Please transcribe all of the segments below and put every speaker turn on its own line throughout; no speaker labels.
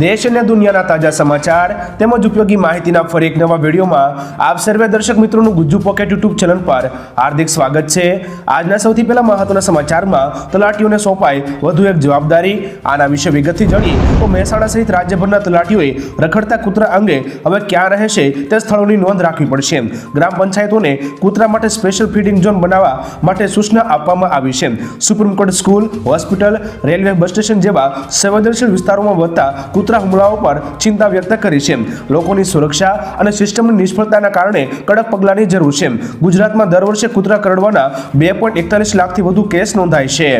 દેશ અને દુનિયાના તાજા સમાચાર તેમજ ઉપયોગી માહિતીના ફરી એક નવા વિડીયોમાં આપ સર્વે દર્શક મિત્રોનું ગુજ્જુ પોકેટ યુટ્યુબ ચેનલ પર હાર્દિક સ્વાગત છે. આજના સૌથી પહેલા મહત્વના સમાચારમાં તલાટીઓને સોંપાય વધુ એક જવાબદારી. આના વિશે વિગતથી જાણીએ તો મહેસાણા સહિત રાજ્યભરના તલાટીઓએ રખડતા કૂતરા અંગે હવે ક્યાં રહેશે તે સ્થળોની નોંધ રાખવી પડશે. ગ્રામ પંચાયતોને કૂતરા માટે સ્પેશિયલ ફીડિંગ ઝોન બનાવવા માટે સૂચના આપવામાં આવી છે. Supreme court school, hospital, railway bus station જેવા સંવેદનશીલ વિસ્તારોમાં વધતા કૂતરા હુમલાઓ પર ચિંતા વ્યક્ત કરી છે. લોકોની સુરક્ષા અને સિસ્ટમની નિષ્ફળતાના કારણે કડક પગલાંની જરૂર છે. ગુજરાતમાં દર વર્ષે કૂતરા કરડવાના બે પોઈન્ટ એકતાલીસ લાખથી વધુ કેસ નોંધાય છે.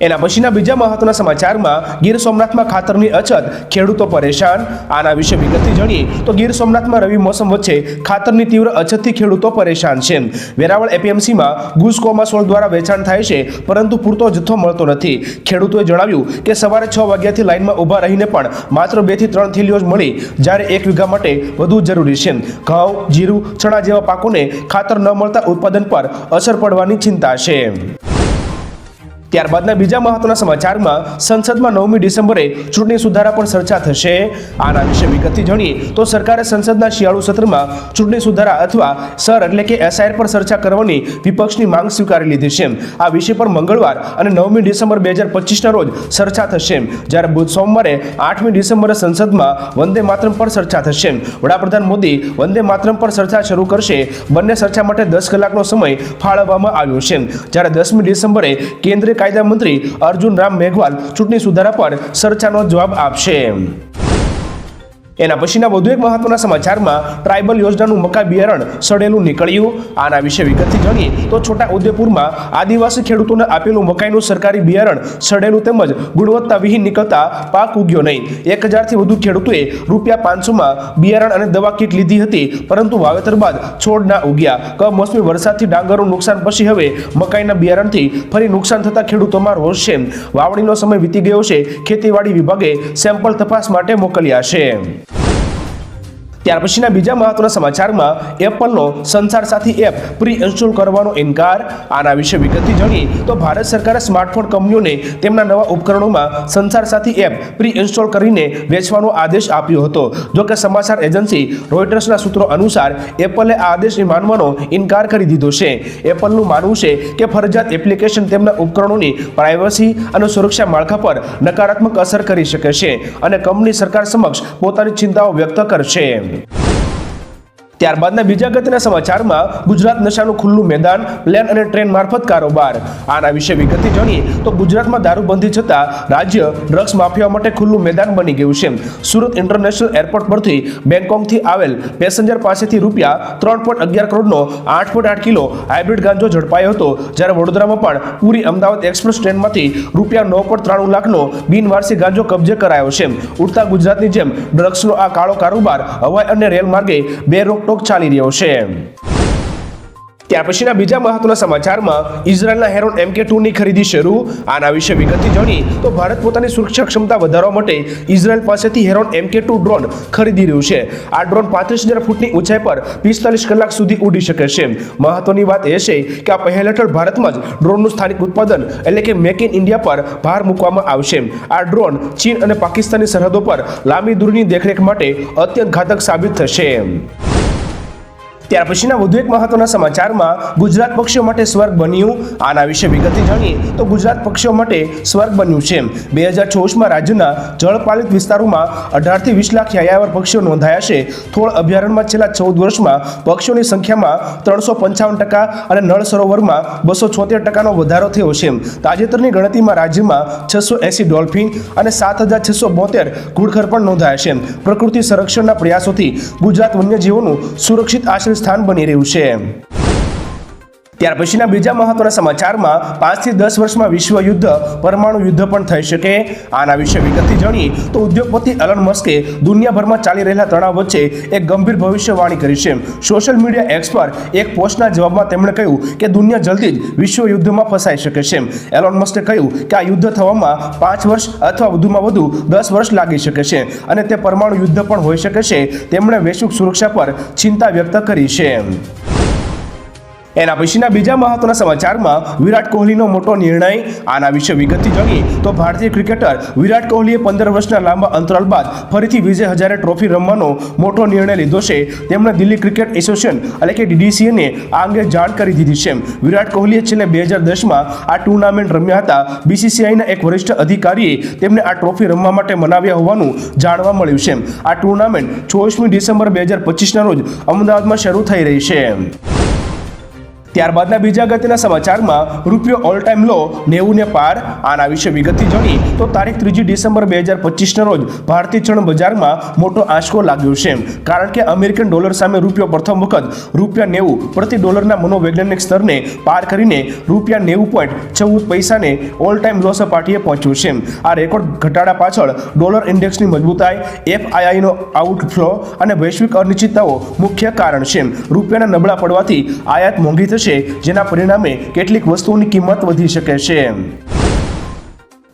એના પછીના બીજા મહત્વના સમાચારમાં ગીર સોમનાથમાં ખાતરની અછત, ખેડૂતો પરેશાન. આના વિશે વિગતથી જાણીએ તો ગીર સોમનાથમાં રવિ મોસમ વચ્ચે ખાતરની તીવ્ર અછતથી ખેડૂતો પરેશાન છે. વેરાવળ એપીએમસીમાં ગુસકોમાં સોલ દ્વારા વેચાણ થાય છે, પરંતુ પૂરતો જથ્થો મળતો નથી. ખેડૂતોએ જણાવ્યું કે સવારે છ વાગ્યાથી લાઇનમાં ઊભા રહીને પણ માત્ર બેથી ત્રણ થેલીઓ જ મળી, જ્યારે એક વીઘા માટે વધુ જરૂરી છે. ઘઉં, જીરું, ચણા જેવા પાકોને ખાતર ન મળતા ઉત્પાદન પર અસર પડવાની ચિંતા છે. ત્યારબાદના બીજા મહત્વના સમાચારમાં સંસદમાં નવમી ડિસેમ્બરે ચૂંટણી સુધારા પર ચર્ચા થશે. આના વિશે વિગતથી જાણીએ તો સરકારે સંસદના શિયાળુ સત્રમાં ચૂંટણી સુધારા અથવા સર એટલે કે એસઆઈઆર પર ચર્ચા કરવાની વિપક્ષની માંગ સ્વીકારી લીધી છે. આ વિષય પર મંગળવાર અને નવમી ડિસેમ્બર બે હજાર પચીસના રોજ ચર્ચા થશે. જ્યારે બુધ સોમવારે આઠમી ડિસેમ્બરે સંસદમાં વંદે માતરમ પર ચર્ચા થશે. વડાપ્રધાન મોદી વંદે માતરમ પર ચર્ચા શરૂ કરશે. બંને ચર્ચા માટે દસ કલાકનો સમય ફાળવવામાં આવ્યો છે. જ્યારે દસમી ડિસેમ્બરે કેન્દ્રીય કાયદા મંત્રી અર્જુન રામ મેઘવાલ ચૂંટણી સુધારા પર ચર્ચાનો જવાબ આપશે. એના પછીના વધુ એક મહત્વના સમાચારમાં ટ્રાઇબલ યોજનાનું મકા બિયારણ સડેલું નીકળ્યું. આના વિશે વિગતથી જાણીએ તો છોટા ઉદેપુરમાં આદિવાસી ખેડૂતોને આપેલું મકાઈનું સરકારી બિયારણ સડેલું તેમજ ગુણવત્તા વિહીન નીકળતા પાક ઉગ્યો નહીં. એક હજારથી વધુ ખેડૂતોએ રૂપિયા પાંચસોમાં બિયારણ અને દવા કીટ લીધી હતી, પરંતુ વાવેતર બાદ છોડ ના ઉગ્યા. કમોસમી વરસાદથી ડાંગરનું નુકસાન પછી હવે મકાઈના બિયારણથી ફરી નુકસાન થતા ખેડૂતોમાં રોષ છે. વાવણીનો સમય વીતી ગયો છે. ખેતીવાડી વિભાગે સેમ્પલ તપાસ માટે મોકલ્યા છે. ત્યાર પછીના બીજા મહત્વના સમાચારમાં એપલનો સંસાર સાથી એપ પ્રી ઇન્સ્ટોલ કરવાનો ઇનકાર. આના વિશે વિગતથી જાણીએ તો ભારત સરકારે સ્માર્ટફોન કંપનીઓને તેમના નવા ઉપકરણોમાં સંસાર સાથી એપ પ્રી ઇન્સ્ટોલ કરીને વેચવાનો આદેશ આપ્યો હતો. જો કે સમાચાર એજન્સી રોયટર્સના સૂત્રો અનુસાર એપલે આ આદેશને માનવાનો ઇનકાર કરી દીધો છે. એપલનું માનવું છે કે ફરજિયાત એપ્લિકેશન તેમના ઉપકરણોની પ્રાઇવસી અને સુરક્ષા માળખા પર નકારાત્મક અસર કરી શકે છે અને કંપની સરકાર સમક્ષ પોતાની ચિંતાઓ વ્યક્ત કરશે. Yeah. ત્યારબાદના બીજા ગતિના સમાચારમાં ગુજરાત નશાનું ખુલ્લું મેદાન, પ્લેન અને ટ્રેન મારફત કારોબાર. આના વિશે વિગતથી જાણીએ તો ગુજરાતમાં દારૂબંધી છતાં રાજ્ય ડ્રગ્સ માફિયા માટે ખુલ્લું મેદાન બની ગયું છે. સુરત ઇન્ટરનેશનલ એરપોર્ટ પરથી બેંગકોકથી આવેલ પેસેન્જર પાસેથી રૂપિયા ત્રણ પોઈન્ટ અગિયાર કરોડનો આઠ પોઈન્ટ આઠ કિલો હાઇબ્રિડ ગાંજો ઝડપાયો હતો, જ્યારે વડોદરામાં પણ પૂરી અમદાવાદ એક્સપ્રેસ ટ્રેનમાંથી રૂપિયા નવ પોઈન્ટ ત્રાણું લાખનો બિનવારસી ગાંજો કબજે કરાયો છે. ઉડતા ગુજરાતની જેમ ડ્રગ્સનો આ કાળો કારોબાર હવાઈ અને રેલ માર્ગે બે રોકટોક ચાલી રહ્યો છે. ત્યાર પછીના બીજા મહત્વના સમાચારમાં ઇઝરાયલના હેરોન એમકે ટુની ખરીદી શરૂ. આના વિશે વિગતથી જાણી તો ભારત પોતાની સુરક્ષા ક્ષમતા વધારવા માટે ઇઝરાયલ પાસેથી હેરોન એમકે ટુ ડ્રોન ખરીદી રહ્યું છે. આ ડ્રોન પાંત્રીસ હજાર ફૂટની ઊંચાઈ પર પિસ્તાલીસ કલાક સુધી ઉડી શકે છે. મહત્વની વાત એ છે કે આ પહેલ હેઠળ ભારતમાં જ ડ્રોનનું સ્થાનિક ઉત્પાદન એટલે કે મેક ઇન ઇન્ડિયા પર ભાર મૂકવામાં આવશે. આ ડ્રોન ચીન અને પાકિસ્તાનની સરહદો પર લાંબી દૂરની દેખરેખ માટે અત્યંત ઘાતક સાબિત થશે. ત્યાર પછીના વધુ એક મહત્વના સમાચારમાં ગુજરાત પક્ષીઓ માટે સ્વર્ગ બન્યું. આના વિશે વિગતે જાણીએ તો ગુજરાત પક્ષીઓ માટે સ્વર્ગ બન્યું છે. બે હજાર ચોવીસમાં રાજ્યના જળપાલિત વિસ્તારોમાં અઢારથી વીસ લાખ યાયાવર પક્ષીઓ નોંધાયા છે. થોળ અભયારણ્યમાં છેલ્લા ચૌદ વર્ષમાં પક્ષીઓની સંખ્યામાં ત્રણસો પંચાવન ટકા અને નળ સરોવરમાં બસો છોતેર ટકાનો વધારો થયો છે. તાજેતરની ગણતરીમાં રાજ્યમાં છસો એસી ડોલ્ફિન અને સાત હજાર છસો બોતેર ઘુડખર પણ નોંધાયા છે. પ્રકૃતિ સંરક્ષણના પ્રયાસોથી ગુજરાત વન્યજીવોનું સુરક્ષિત આશ્રય સ્થાન બની રહ્યું છે. ત્યાર પછીના બીજા મહત્વના સમાચારમાં પાંચથી દસ વર્ષમાં વિશ્વ યુદ્ધ પરમાણુ યુદ્ધ પણ થઈ શકે. આના વિશે વિગતથી જાણીએ તો ઉદ્યોગપતિ એલન મસ્કે દુનિયાભરમાં ચાલી રહેલા તણાવ વચ્ચે એક ગંભીર ભવિષ્યવાણી કરી છે. સોશિયલ મીડિયા એક્સ પર એક પોસ્ટના જવાબમાં તેમણે કહ્યું કે દુનિયા જલ્દી જ વિશ્વ યુદ્ધમાં ફસાઈ શકે છે. એલોન મસ્કે કહ્યું કે આ યુદ્ધ થવામાં પાંચ વર્ષ અથવા વધુમાં વધુ દસ વર્ષ લાગી શકે છે અને તે પરમાણુ યુદ્ધ પણ હોઈ શકે છે. તેમણે વૈશ્વિક સુરક્ષા પર ચિંતા વ્યક્ત કરી છે. એના પછીના બીજા મહત્વના સમાચારમાં વિરાટ કોહલીનો મોટો નિર્ણય, આના વિશે વિગતથી જોઈએ તો ભારતીય ક્રિકેટર વિરાટ કોહલીએ પંદર વર્ષના લાંબા અંતરાલ બાદ ફરીથી વિજય હજારે ટ્રોફી રમવાનો મોટો નિર્ણય લીધો છે. તેમણે દિલ્હી ક્રિકેટ એસોસિએશન એટલે કે ડીડીસીએને આ અંગે જાણ કરી દીધી છે. વિરાટ કોહલીએ છેલ્લે બે હજાર દસમાં આ ટુર્નામેન્ટ રમ્યા હતા. બીસીસીઆઈના એક વરિષ્ઠ અધિકારીએ તેમને આ ટ્રોફી રમવા માટે મનાવ્યા હોવાનું જાણવા મળ્યું છે. આ ટુર્નામેન્ટ ચોવીસમી ડિસેમ્બર બે હજાર પચીસના રોજ અમદાવાદમાં શરૂ થઈ રહી છે. ત્યારબાદના બીજા અગત્યના સમાચારમાં રૂપિયો ઓલ ટાઈમ લો નેવું ને પાર. આના વિશે વિગતથી જાણી તો તારીખ ત્રીજી ડિસેમ્બર બે હજાર પચીસના રોજ ભારતીય ચલણ બજારમાં મોટો આંચકો લાગ્યો છે. કારણ કે અમેરિકન ડોલર સામે રૂપિયો પ્રથમ વખત રૂપિયા નેવું પ્રતિ ડોલરના મનોવૈજ્ઞાનિક સ્તરને પાર કરીને રૂપિયા નેવું પોઈન્ટ ચૌદ પૈસાને ઓલ ટાઈમ લો સપાટીએ પહોંચ્યું છે. આ રેકોર્ડ ઘટાડા પાછળ ડોલર ઇન્ડેક્સની મજબૂતાઈ એફઆઈઆઈનો આઉટફ્લો અને વૈશ્વિક અનિશ્ચિતતાઓ મુખ્ય કારણ છે. રૂપિયાના નબળા પડવાથી આયાત મોંઘી થશે જેના પરિણામે કેટલીક વસ્તુઓની કિંમત વધી શકે છે.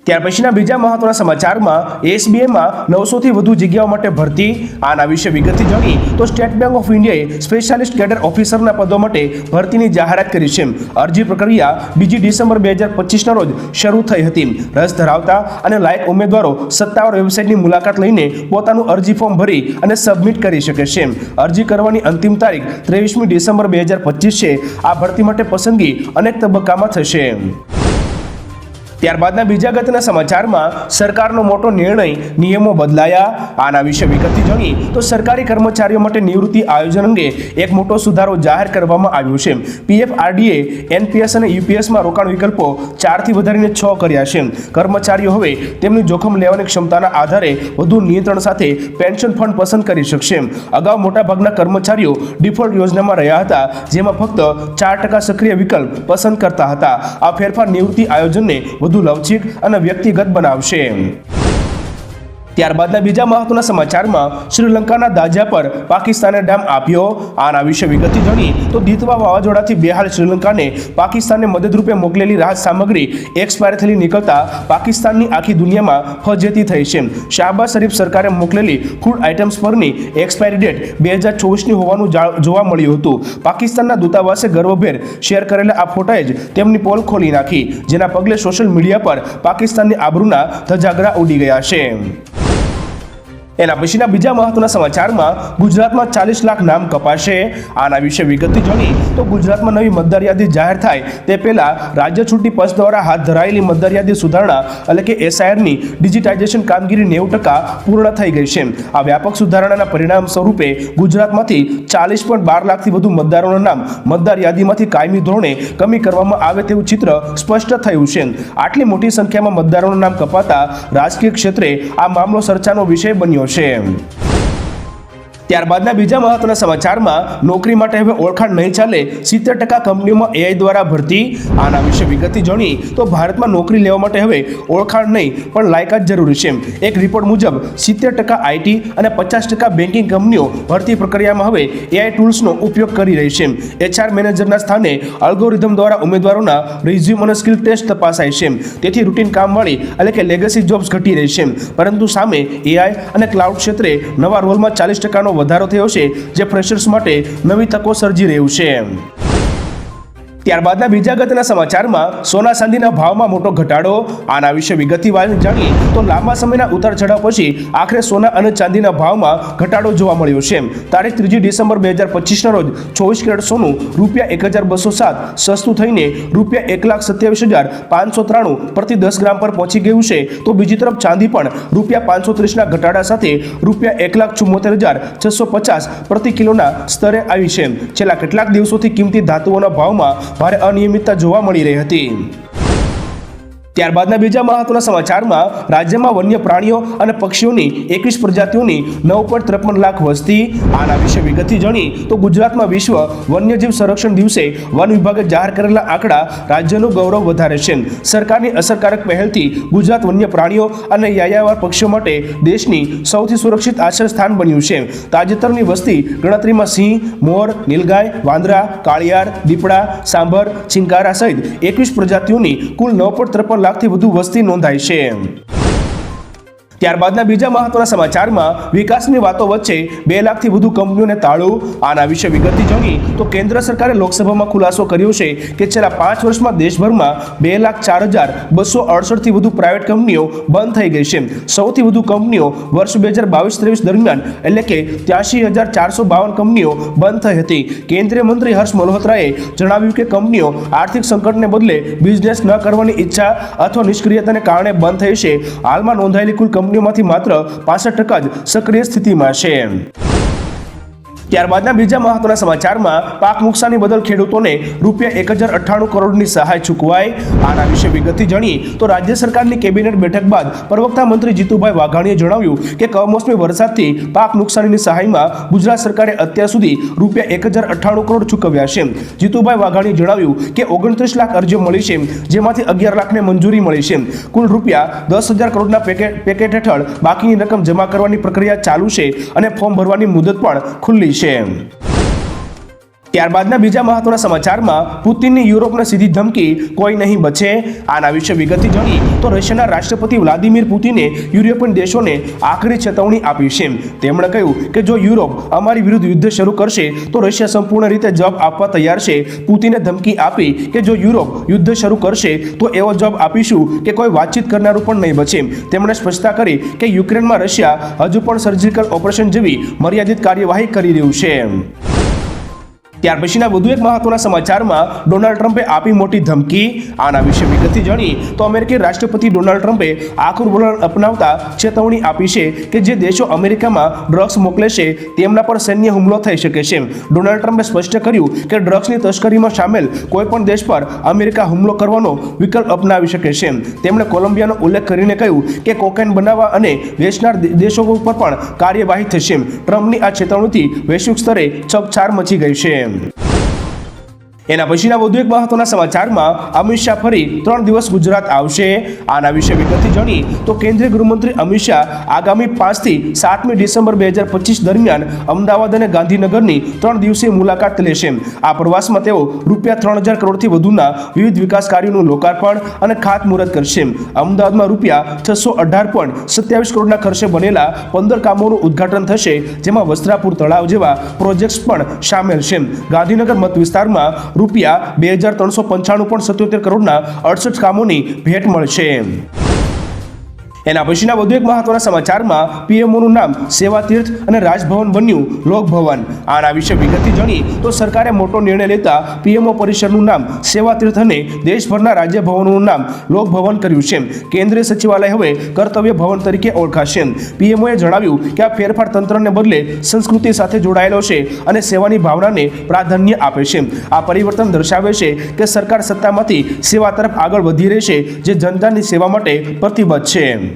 ત્યાર પછીના બીજા મહત્વના સમાચારમાં એસબીઆઈમાં નવસોથી વધુ જગ્યાઓ માટે ભરતી આના વિશે વિગતથી જાણી તો સ્ટેટ બેંક ઓફ ઇન્ડિયાએ સ્પેશિયાલિસ્ટ કેડર ઓફિસરના પદો માટે ભરતીની જાહેરાત કરી છે. અરજી પ્રક્રિયા બીજી ડિસેમ્બર બે હજાર પચીસના રોજ શરૂ થઈ હતી. રસ ધરાવતા અને લાયક ઉમેદવારો સત્તાવાર વેબસાઇટની મુલાકાત લઈને પોતાનું અરજી ફોર્મ ભરી અને સબમિટ કરી શકે છે. અરજી કરવાની અંતિમ તારીખ ત્રેવીસમી ડિસેમ્બર બે હજાર પચીસ છે. આ ભરતી માટે પસંદગી અનેક તબક્કામાં થશે. ત્યારબાદના બીજા ગતના સમાચારમાં સરકારનો મોટો નિર્ણય નિયમો બદલાયા. આના વિશે વિગતથી જાણીએ તો સરકારી કર્મચારીઓ માટે નિવૃત્તિ આયોજન અંગે એક મોટો સુધારો જાહેર કરવામાં આવ્યો છે. પીએફઆરડીએ, એનપીએસ અને યુપીએસમાં રોકાણ વિકલ્પો ચારથી વધારીને છ કર્યા છે. કર્મચારીઓ હવે તેમની જોખમ લેવાની ક્ષમતાના આધારે વધુ નિયંત્રણ સાથે પેન્શન ફંડ પસંદ કરી શકશે. અગાઉ મોટાભાગના કર્મચારીઓ ડિફોલ્ટ યોજનામાં રહ્યા હતા, જેમાં ફક્ત ચાર ટકા સક્રિય વિકલ્પ પસંદ કરતા હતા. આ ફેરફાર નિવૃત્તિ આયોજનને વધુ લવચિક અને વ્યક્તિગત બનાવશે. ત્યારબાદના બીજા મહત્વના સમાચારમાં શ્રીલંકાના દાજા પર પાકિસ્તાને ડામ આપ્યો. આના વિશે વિગતથી જણી તો દીતવા વાવાઝોડાથી બેહાલ શ્રીલંકાને પાકિસ્તાનને મદદરૂપે મોકલેલી રાહત સામગ્રી એક્સપાયર થયેલી નીકળતા પાકિસ્તાનની આખી દુનિયામાં ફજેતી થઈ છે. શાહબાઝ શરીફ સરકારે મોકલેલી ફૂડ આઇટમ્સ પરની એક્સપાયરી ડેટ બે હજાર ચોવીસની હોવાનું જોવા મળ્યું હતું. પાકિસ્તાનના દૂતાવાસે ગર્વભેર શેર કરેલા આ ફોટાએ જ તેમની પોલ ખોલી નાખી, જેના પગલે સોશિયલ મીડિયા પર પાકિસ્તાનની આબરૂના ધજાગરા ઉડી ગયા છે. એના પછીના બીજા મહત્વના સમાચારમાં ગુજરાતમાં ચાલીસ લાખ નામ કપાશે. આના વિશે વિગતથી જાણી તો ગુજરાતમાં નવી મતદાર યાદી જાહેર થાય. તે પહેલાં રાજ્ય ચૂંટણી પંચ દ્વારા હાથ ધરાયેલી મતદાર યાદી સુધારણા એટલે કે એસઆઈઆરની ડિજિટાઇઝેશન કામગીરી નેવું ટકા પૂર્ણ થઈ ગઈ છે. આ વ્યાપક સુધારણાના પરિણામ સ્વરૂપે ગુજરાતમાંથી ચાલીસ પોઈન્ટ બાર લાખથી વધુ મતદારોના નામ મતદાર યાદીમાંથી કાયમી ધોરણે કમી કરવામાં આવે તેવું ચિત્ર સ્પષ્ટ થયું છે. આટલી મોટી સંખ્યામાં મતદારોના નામ કપાતા રાજકીય ક્ષેત્રે આ મામલો ચર્ચાનો વિષય બન્યો. છે ત્યારબાદના બીજા મહત્વના સમાચારમાં નોકરી માટે હવે ઓળખાણ નહીં ચાલે, સિત્તેર ટકા કંપનીઓમાં એઆઈ દ્વારા ભરતી. આના વિશે વિગતથી જાણી તો ભારતમાં નોકરી લેવા માટે હવે ઓળખાણ નહીં, પણ લાયકાત જરૂરી છે. એક રિપોર્ટ મુજબ, સિત્તેર ટકા આઈટી અને પચાસ ટકા બેન્કિંગ કંપનીઓ ભરતી પ્રક્રિયામાં હવે એઆઈ ટૂલ્સનો ઉપયોગ કરી રહી છે. એચઆર મેનેજરના સ્થાને અલ્ગોરિધમ દ્વારા ઉમેદવારોના રિઝ્યુમ અને સ્કિલ ટેસ્ટ તપાસાય છે. તેથી રૂટીન કામવાળી એટલે કે લેગસી જોબ્સ ઘટી રહી છે. પરંતુ સામે એઆઈ અને ક્લાઉડ ક્ષેત્રે નવા રોલમાં ચાલીસ ટકાનો વધારો થયો છે જે ફ્રેશર્સ માટે નવી તકો સર્જી રહ્યું છે. ત્યારબાદના બીજા ગતના સમાચારમાં સોના ચાંદીના ભાવમાં મોટો ઘટાડો. આના વિશે વિગતથી વાત જાણીએ તો લાંબા સમયના ઉતાર ચઢાવ પછી આખરે સોના અને ચાંદીના ભાવમાં ઘટાડો જોવા મળ્યો છે. તારીખ ત્રીજી ડિસેમ્બર બે હજાર પચીસના રોજ ચોવીસ કેરેટ સોનું રૂપિયા એક હજાર બસો સાત સસ્તું થઈને રૂપિયા એક લાખ સત્યાવીસ હજાર પાંચસો ત્રાણું પ્રતિ દસ ગ્રામ પર પહોંચી ગયું છે. તો બીજી તરફ ચાંદી પણ રૂપિયા પાંચસો ત્રીસના ઘટાડા સાથે રૂપિયા એક લાખ ચુમ્મોતેર હજાર છસો પચાસ પ્રતિ કિલોના સ્તરે આવી છે. છેલ્લા કેટલાક દિવસોથી કિંમતી ધાતુઓના ભાવમાં ભારે અનિયમિતતા જોવા મળી રહી હતી. ત્યારબાદના બીજા મહત્વના સમાચારમાં રાજ્યમાં વન્ય પ્રાણીઓ અને પક્ષીઓની એકવીસ પ્રજાતિઓની નવ પોઈન્ટ ત્રેપન લાખ વસ્તી, આના વિશે વિગતથી જાણી તો ગુજરાતમાં વિશ્વ વન્યજીવ સંરક્ષણ દિવસે વન વિભાગે જાહેર કરેલા આંકડા રાજ્યનું ગૌરવ વધારે છે. સરકારની અસરકારક પહેલથી ગુજરાત વન્ય પ્રાણીઓ અને યાયાવાર પક્ષીઓ માટે દેશની સૌથી સુરક્ષિત આશ્રય સ્થાન બન્યું છે. તાજેતરની વસ્તી ગણતરીમાં સિંહ, મોર, નીલગાય, વાંદરા, કાળિયાર, દીપડા, સાંભર ચિંકારા સહિત એકવીસ પ્રજાતિઓની કુલ નવ પોઈન્ટ ત્રેપન લાખથી વધુ વસ્તી નોંધાઈ છે. ત્યારબાદના બીજા મહત્વના સમાચારમાં વિકાસની વાતો વચ્ચે બે લાખથી વધુ કંપનીઓને તાળું, આના વિશે વિગતથી જોઈએ તો કેન્દ્ર સરકારે લોકસભામાં ખુલાસો કર્યો છે કે છેલ્લા પાંચ વર્ષમાં દેશભરમાં બે લાખ ચાર હજાર બસો અડસઠથી વધુ પ્રાઇવેટ કંપનીઓ બંધ થઈ ગઈ છે. સૌથી વધુ કંપનીઓ વર્ષ બે હજાર બાવીસ ત્રેવીસ દરમિયાન એટલે કે ત્યાસી હજાર ચારસો બાવન કંપનીઓ બંધ થઈ હતી. કેન્દ્રીય મંત્રી હર્ષ મલ્હોત્રાએ જણાવ્યું કે કંપનીઓ આર્થિક સંકટને બદલે બિઝનેસ ન કરવાની ઈચ્છા અથવા નિષ્ક્રિયતાને કારણે બંધ થઈ છે. હાલમાં નોંધાયેલી કુલ કંપનીઓમાંથી માત્ર પાસઠ ટકા જ સક્રિય સ્થિતિમાં છે. ત્યારબાદના બીજા મહત્વના સમાચારમાં પાક નુકસાની બદલ ખેડૂતોને રૂપિયા એક હજાર અઠ્ઠાણું કરોડની સહાય ચૂકવાય. આના વિશે વિગતથી જાણીએ તો રાજ્ય સરકારની કેબિનેટ બેઠક બાદ પ્રવક્તા મંત્રી જીતુભાઈ વાઘાણીએ જણાવ્યું કે કમોસમી વરસાદથી પાક નુકસાનીની સહાયમાં ગુજરાત સરકારે અત્યાર સુધી રૂપિયા એક હજાર અઠ્ઠાણું કરોડ ચૂકવ્યા છે. જીતુભાઈ વાઘાણીએ જણાવ્યું કે ઓગણત્રીસ લાખ અરજીઓ મળી છે, જેમાંથી અગિયાર લાખને મંજૂરી મળી છે. કુલ રૂપિયા દસ હજાર કરોડના પેકેટ પેકેટ હેઠળ બાકીની રકમ જમા કરવાની પ્રક્રિયા ચાલુ છે અને ફોર્મ ભરવાની મુદત પણ ખુલ્લી છે. நிச்சயம் ત્યારબાદના બીજા મહત્વના સમાચારમાં પુતિનની યુરોપને સીધી ધમકી કોઈ નહીં બચે. આના વિશે વિગતથી જાણી તો રશિયાના રાષ્ટ્રપતિ વ્લાદિમીર પુતિને યુરોપિયન દેશોને આખરી ચેતવણી આપી છે. તેમણે કહ્યું કે જો યુરોપ અમારી વિરુદ્ધ યુદ્ધ શરૂ કરશે, તો રશિયા સંપૂર્ણ રીતે જવાબ આપવા તૈયાર છે. પુતિને ધમકી આપી કે જો યુરોપ યુદ્ધ શરૂ કરશે, તો એવો જવાબ આપીશું કે કોઈ વાતચીત કરનારું પણ નહીં બચે. તેમણે સ્પષ્ટતા કરી કે યુક્રેનમાં રશિયા હજુ પણ સર્જિકલ ઓપરેશન જેવી મર્યાદિત કાર્યવાહી કરી રહ્યું છે. ત્યાર પછીના વધુ એક મહત્વના સમાચારમાં ડોનાલ્ડ ટ્રમ્પે આપી મોટી ધમકી. આના વિશે વિગતથી જાણી તો અમેરિકી રાષ્ટ્રપતિ ડોનાલ્ડ ટ્રમ્પે આખું વલણ અપનાવતા ચેતવણી આપી છે કે જે દેશો અમેરિકામાં ડ્રગ્સ મોકલે છે તેમના પર સૈન્ય હુમલો થઈ શકે છે. ડોનાલ્ડ ટ્રમ્પે સ્પષ્ટ કર્યું કે ડ્રગ્સની તસ્કરીમાં સામેલ કોઈપણ દેશ પર અમેરિકા હુમલો કરવાનો વિકલ્પ અપનાવી શકે છે. તેમણે કોલંબિયાનો ઉલ્લેખ કરીને કહ્યું કે કોકેન બનાવવા અને વેચનાર દેશો ઉપર પણ કાર્યવાહી થશે. ટ્રમ્પની આ ચેતવણીથી વૈશ્વિક સ્તરે ચકચાર મચી ગઈ છે. ছিলেন એના પછીના વધુ એક મહત્વના સમાચારમાં અમિત શાહ ફરી ત્રણ દિવસ ગુજરાત આવશે. આના વિશે વિગતથી જાણી તો કેન્દ્રીય ગૃહમંત્રી અમિત શાહ આગામી પાંચથી સાતમી ડિસેમ્બર બે હજાર પચીસ દરમિયાન અમદાવાદ અને ગાંધીનગરની ત્રણ દિવસીય મુલાકાત લેશે આ પ્રવાસમાં તેઓ રૂપિયા ત્રણ હજાર કરોડથી વધુના વિવિધ વિકાસ કાર્યોનું લોકાર્પણ અને ખાતમુહૂર્ત કરશે. અમદાવાદમાં રૂપિયા છસો અઢાર પોઈન્ટ સત્યાવીસ કરોડના ખર્ચે બનેલા પંદર કામોનું ઉદ્ઘાટન થશે, જેમાં વસ્ત્રાપુર તળાવ જેવા પ્રોજેક્ટ્સ પણ સામેલ છે. ગાંધીનગર મત વિસ્તારમાં રૂપિયા બે હજાર ત્રણસો પંચાણું પણ સત્યોતેર કરોડના અડસઠ કામોની ભેટ મળશે. એના પછીના વધુ એક મહત્વના સમાચારમાં પીએમઓનું નામ સેવા તીર્થ અને રાજભવન બન્યું લોકભવન આના વિશે વિગતથી જાણી તો સરકારે મોટો નિર્ણય લેતા પીએમઓ પરિષદનું નામ સેવા તીર્થ અને દેશભરના રાજ્ય ભવનોનું નામ લોકભવન કર્યું છે. કેન્દ્રીય સચિવાલય હવે કર્તવ્ય ભવન તરીકે ઓળખાશે. પીએમઓએ જણાવ્યું કે આ ફેરફાર તંત્રને બદલે સંસ્કૃતિ સાથે જોડાયેલો છે અને સેવાની ભાવનાને પ્રાધાન્ય આપે છે. આ પરિવર્તન દર્શાવે છે કે સરકાર સત્તામાંથી સેવા તરફ આગળ વધી રહી છે, જે જનતાની સેવા માટે પ્રતિબદ્ધ છે.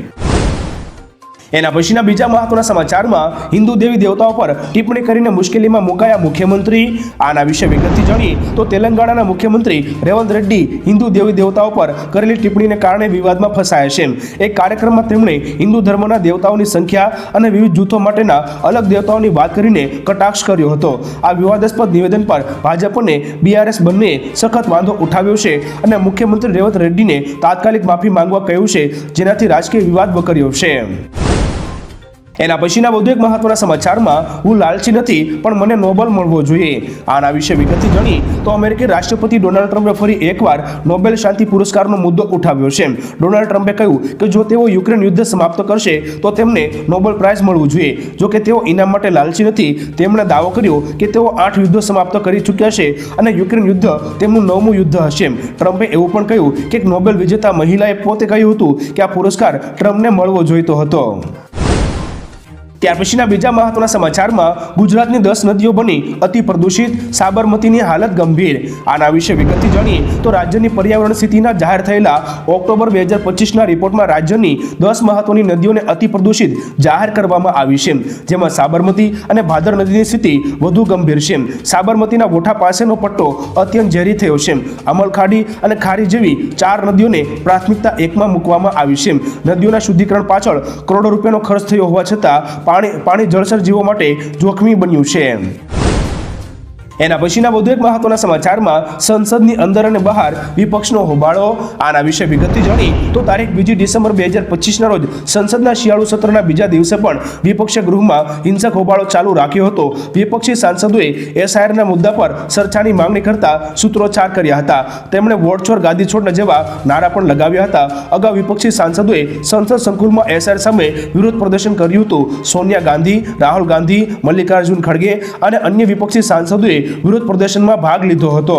એના પછીના બીજા મહત્વના સમાચારમાં હિન્દુ દેવી દેવતાઓ પર ટિપ્પણી કરીને મુશ્કેલીમાં મુકાયા મુખ્યમંત્રી. આના વિશે વિગતથી જાણી તો તેલંગાણાના મુખ્યમંત્રી રેવંત રેડ્ડી હિન્દુ દેવી દેવતાઓ પર કરેલી ટિપ્પણીને કારણે વિવાદમાં ફસાયા છે. એક કાર્યક્રમમાં તેમણે હિન્દુ ધર્મના દેવતાઓની સંખ્યા અને વિવિધ જૂથો માટેના અલગ દેવતાઓની વાત કરીને કટાક્ષ કર્યો હતો. આ વિવાદાસ્પદ નિવેદન પર ભાજપને બીઆરએસ બંને સખત વાંધો ઉઠાવ્યો છે અને મુખ્યમંત્રી રેવંત રેડ્ડીને તાત્કાલિક માફી માંગવા કહ્યું છે, જેનાથી રાજકીય વિવાદ વકર્યો છે. એના પછીના વધુ એક મહત્વના સમાચારમાં હું લાલચી નથી, પણ મને નોબેલ મળવો જોઈએ. આના વિશે વિગતથી જાણી, તો અમેરિકી રાષ્ટ્રપતિ ડોનાલ્ડ ટ્રમ્પે ફરી એકવાર નોબેલ શાંતિ પુરસ્કારનો મુદ્દો ઉઠાવ્યો છે. ડોનાલ્ડ ટ્રમ્પે કહ્યું કે જો તેઓ યુક્રેન યુદ્ધ સમાપ્ત કરશે, તો તેમને નોબેલ પ્રાઇઝ મળવું જોઈએ. જો કે તેઓ ઇનામ માટે લાલચી નથી, તેમણે દાવો કર્યો કે તેઓ આઠ યુદ્ધો સમાપ્ત કરી ચૂક્યા છે અને યુક્રેન યુદ્ધ તેમનું નવમું યુદ્ધ હશે. ટ્રમ્પે એવું પણ કહ્યું કે એક નોબેલ વિજેતા મહિલાએ પોતે કહ્યું હતું કે આ પુરસ્કાર ટ્રમ્પને મળવો જોઈતો હતો. ત્યાર પછીના બીજા મહત્વના સમાચારમાં ગુજરાતની દસ નદીઓ બની અતિ પ્રદૂષિત, સાબરમતીની હાલત ગંભીર. આના વિશે વિગતથી જાણીએ તો રાજ્યની પર્યાવરણ સ્થિતિના જાહેર થયેલા ઓક્ટોબર બે હજાર પચીસના રિપોર્ટમાં રાજ્યની દસ મહત્વની નદીઓને અતિ પ્રદૂષિત જાહેર કરવામાં આવી છે. જેમાં સાબરમતી અને ભાદર નદીની સ્થિતિ વધુ ગંભીર છે. સાબરમતીના વોઠા પાસેનો પટ્ટો અત્યંત ઝેરી થયો છે. અમલખાડી અને ખારી જેવી ચાર નદીઓને પ્રાથમિકતા એકમાં મૂકવામાં આવી છે. નદીઓના શુદ્ધિકરણ પાછળ કરોડો રૂપિયાનો ખર્ચ થયો હોવા છતાં પાણી પાણી જળચર જીવો માટે જોખમી બન્યું છે. એના પછીના વધુ એક મહત્વના સમાચારમાં સંસદની અંદર અને બહાર વિપક્ષનો હોબાળો. આના વિશે વિગતથી જાણી તો તારીખ બીજી ડિસેમ્બર બે હજાર પચીસના રોજ સંસદના શિયાળુ સત્રના બીજા દિવસે પણ વિપક્ષે ગૃહમાં હિંસક હોબાળો ચાલુ રાખ્યો હતો. વિપક્ષી સાંસદોએ એસઆઈઆરના મુદ્દા પર ચર્ચાની માંગણી કરતા સૂત્રોચ્ચાર કર્યા હતા. તેમણે વોટ છોડ ગાદી છોડ જેવા નારા પણ લગાવ્યા હતા. અગાઉ વિપક્ષી સાંસદોએ સંસદ સંકુલમાં એસઆઈઆર સામે વિરોધ પ્રદર્શન કર્યું હતું. સોનિયા ગાંધી, રાહુલ ગાંધી, મલ્લિકાર્જુન ખડગે અને અન્ય વિપક્ષી સાંસદોએ વિરોધ પ્રદર્શનમાં ભાગ લીધો હતો.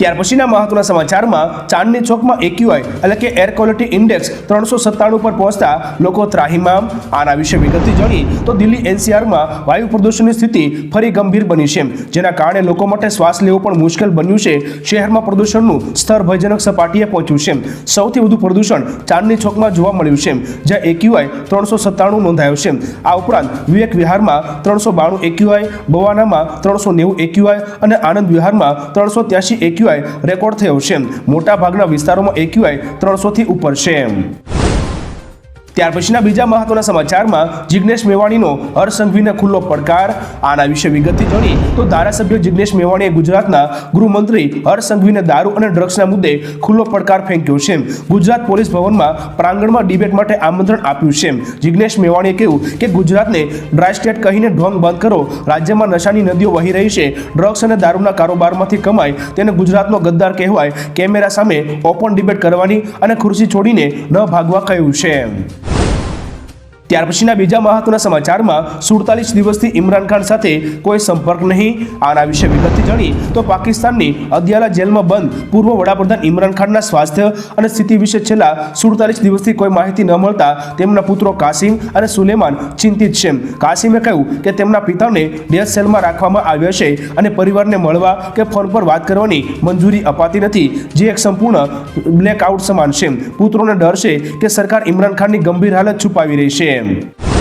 ત્યાર પછીના મહત્વના સમાચારમાં ચાંદની ચોકમાં એક્યુઆઈ એટલે કે એર ક્વોલિટી ઇન્ડેક્સ ત્રણસો સત્તાણું પર પહોંચતા લોકો ત્રાહીમામ. આના વિશે વિગતથી જાણી તો દિલ્હી એનસીઆરમાં વાયુ પ્રદૂષણની સ્થિતિ ફરી ગંભીર બની છે. જેના કારણે લોકો માટે શ્વાસ લેવું પણ મુશ્કેલ બન્યું છે. શહેરમાં પ્રદૂષણનું સ્તર ભયજનક સપાટીએ પહોંચ્યું છે. સૌથી વધુ પ્રદૂષણ ચાંદની ચોકમાં જોવા મળ્યું છે, જ્યાં એક્યુઆઈ ત્રણસો સત્તાણું નોંધાયો છે. આ ઉપરાંત વિવેક વિહારમાં ત્રણસો બાણું એક્યુઆઈ બવાનામાં ત્રણસો નેવું એક્યુઆઈ અને આનંદ વિહારમાં ત્રણસો ત્યાસી એક્યુઆઈ રેકોર્ડ થયો છે. મોટા ભાગના વિસ્તારોમાં એક્યુઆઈ ત્રણસોથી ઉપર છે. ત્યાર પછીના બીજા મહત્વના સમાચારમાં જિગ્નેશ મેવાણીનો હરસંઘવીને ખુલ્લો પડકાર. આના વિશે વિગતથી જાણી તો ધારાસભ્ય જિગ્નેશ મેવાણીએ ગુજરાતના ગૃહમંત્રી હરસંઘવીને દારૂ અને ડ્રગ્સના મુદ્દે ખુલ્લો પડકાર ફેંક્યો છે. ગુજરાત પોલીસ ભવનમાં પ્રાંગણમાં ડિબેટ માટે આમંત્રણ આપ્યું છે. જિગ્નેશ મેવાણીએ કહ્યું કે ગુજરાતને ડ્રાય સ્ટેટ કહીને ઢોંગ બંધ કરો. રાજ્યમાં નશાની નદીઓ વહી રહી છે. ડ્રગ્સ અને દારૂના કારોબારમાંથી કમાય તેને ગુજરાતનો ગદ્દાર કહેવાય. કેમેરા સામે ઓપન ડિબેટ કરવાની અને ખુરશી છોડીને ન ભાગવા કહ્યું છે. ત્યાર પછીના બીજા મહત્વના સમાચારમાં સુડતાલીસ દિવસથી ઇમરાન ખાન સાથે કોઈ સંપર્ક નહીં. આના વિશે વિગતથી જાણી તો પાકિસ્તાનની અદિયાલા જેલમાં બંધ પૂર્વ વડાપ્રધાન ઇમરાન ખાનના સ્વાસ્થ્ય અને સ્થિતિ વિશે છેલ્લા સુડતાલીસ દિવસથી કોઈ માહિતી ન મળતા તેમના પુત્રો કાસિમ અને સુલેમાન ચિંતિત છે. કાસિમે કહ્યું કે તેમના પિતાને ડેથ સેલમાં રાખવામાં આવ્યા છે અને પરિવારને મળવા કે ફોન પર વાત કરવાની મંજૂરી અપાતી નથી, જે એક સંપૂર્ણ બ્લેકઆઉટ સમાન છે. પુત્રોને ડર છે કે સરકાર ઇમરાન ખાનની ગંભીર હાલત છુપાવી રહી છે. name.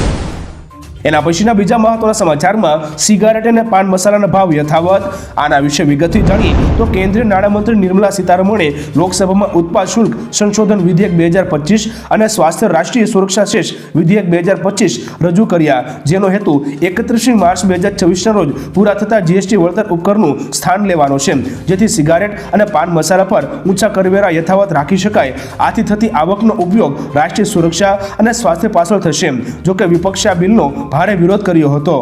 એના પછીના બીજા મહત્વના સમાચારમાં સિગારેટ અને પાન મસાલાના ભાવ યથાવત. આના વિશે વિગતથી જાણી તો કેન્દ્રીય નાણામંત્રી નિર્મલા સીતારમણે લોકસભામાં ઉત્પાદ શુલ્ક સંશોધન વિધેયક બે હજાર પચીસ અને સ્વાસ્થ્ય રાષ્ટ્રીય સુરક્ષા શેષ વિધેયક બે હજાર પચીસ રજૂ કર્યા, જેનો હેતુ એકત્રીસમી માર્ચ બે હજાર છવ્વીસના રોજ પૂરા થતા જીએસટી વળતર ઉપકરનું સ્થાન લેવાનો છે. જેથી સિગારેટ અને પાન મસાલા પર ઊંચા કરવેરા યથાવત રાખી શકાય. આથી થતી આવકનો ઉપયોગ રાષ્ટ્રીય સુરક્ષા અને સ્વાસ્થ્ય પાછળ થશે. જોકે વિપક્ષ આ બિલનો ભારે વિરોધ કર્યો હતો.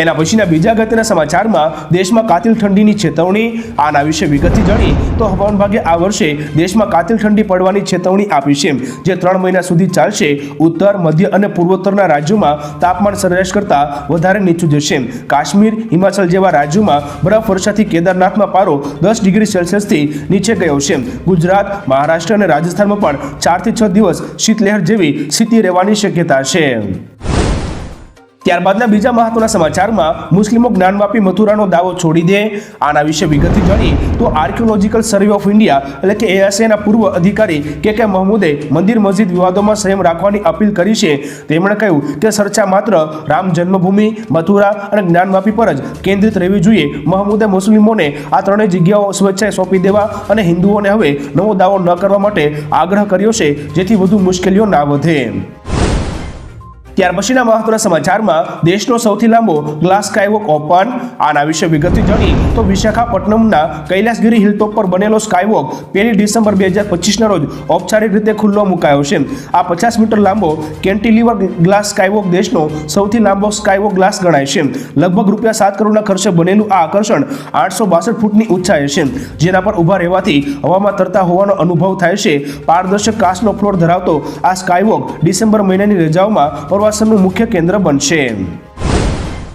એના પછીના બીજા ગતિના સમાચારમાં દેશમાં કાતિલ ઠંડીની ચેતવણી આના વિશે વિગતથી જાણી તો હવામાન વિભાગે આ વર્ષે દેશમાં કાતિલ ઠંડી પડવાની ચેતવણી આપી છે, જે ત્રણ મહિના સુધી ચાલશે. ઉત્તર, મધ્ય અને પૂર્વોત્તરના રાજ્યોમાં તાપમાન સરેરાશ કરતાં વધારે નીચું જશે. કાશ્મીર, હિમાચલ જેવા રાજ્યોમાં બરફ વર્ષાથી કેદારનાથમાં પારો દસ ડિગ્રી સેલ્સિયસથી નીચે ગયો છે. ગુજરાત, મહારાષ્ટ્ર અને રાજસ્થાનમાં પણ ચારથી છ દિવસ શીતલહેર જેવી સ્થિતિ રહેવાની શક્યતા છે. ત્યારબાદના બીજા મહત્વના સમાચારમાં મુસ્લિમો જ્ઞાનવાપી મથુરાનો દાવો છોડી દે. આના વિશે વિગતથી જાણી તો આર્કિયોલોજીકલ સર્વે ઓફ ઇન્ડિયા એટલે કે એએસએના પૂર્વ અધિકારી કે કે મહમૂદે મંદિર, મસ્જિદ વિવાદોમાં સંયમ રાખવાની અપીલ કરી છે. તેમણે કહ્યું કે ચર્ચા માત્ર રામ જન્મભૂમિ, મથુરા અને જ્ઞાનવાપી પર જ કેન્દ્રિત રહેવી જોઈએ. મહમૂદે મુસ્લિમોને આ ત્રણેય જગ્યાઓ સ્વેચ્છાએ સોંપી દેવા અને હિન્દુઓને હવે નવો દાવો ન કરવા માટે આગ્રહ કર્યો છે, જેથી વધુ મુશ્કેલીઓ ના વધે. ત્યાર પછીના મહત્વના સમાચારમાં દેશનો સૌથી લાંબો ગ્લાસ સ્કાયવોક ઓપન આના વિશે વિગતથી જાણી તો વિશાખાપટ્ટનમના કૈલાસગીરી હિલટોપ પર બનેલો સ્કાયવોક પહેલી ડિસેમ્બર બે હજાર પચીસના રોજ ઔપચારિક રીતે ખુલ્લો મુકાયો છે. આ પચાસ મીટર લાંબો કેન્ટિલીવર ગ્લાસ સ્કાયવોક દેશનો સૌથી લાંબો સ્કાયવોક ગ્લાસ ગણાય છે. લગભગ રૂપિયા સાત કરોડના ખર્ચે બનેલું આ આકર્ષણ આઠસો બાસઠ ફૂટની ઊંચાઈ છે. જેના પર ઊભા રહેવાથી હવામાં તરતા હોવાનો અનુભવ થાય છે. પારદર્શક કાચનો ફ્લોર ધરાવતો આ સ્કાયવોક ડિસેમ્બર મહિનાની રજાઓમાં પ્રવાસનનું મુખ્ય કેન્દ્ર બનશે.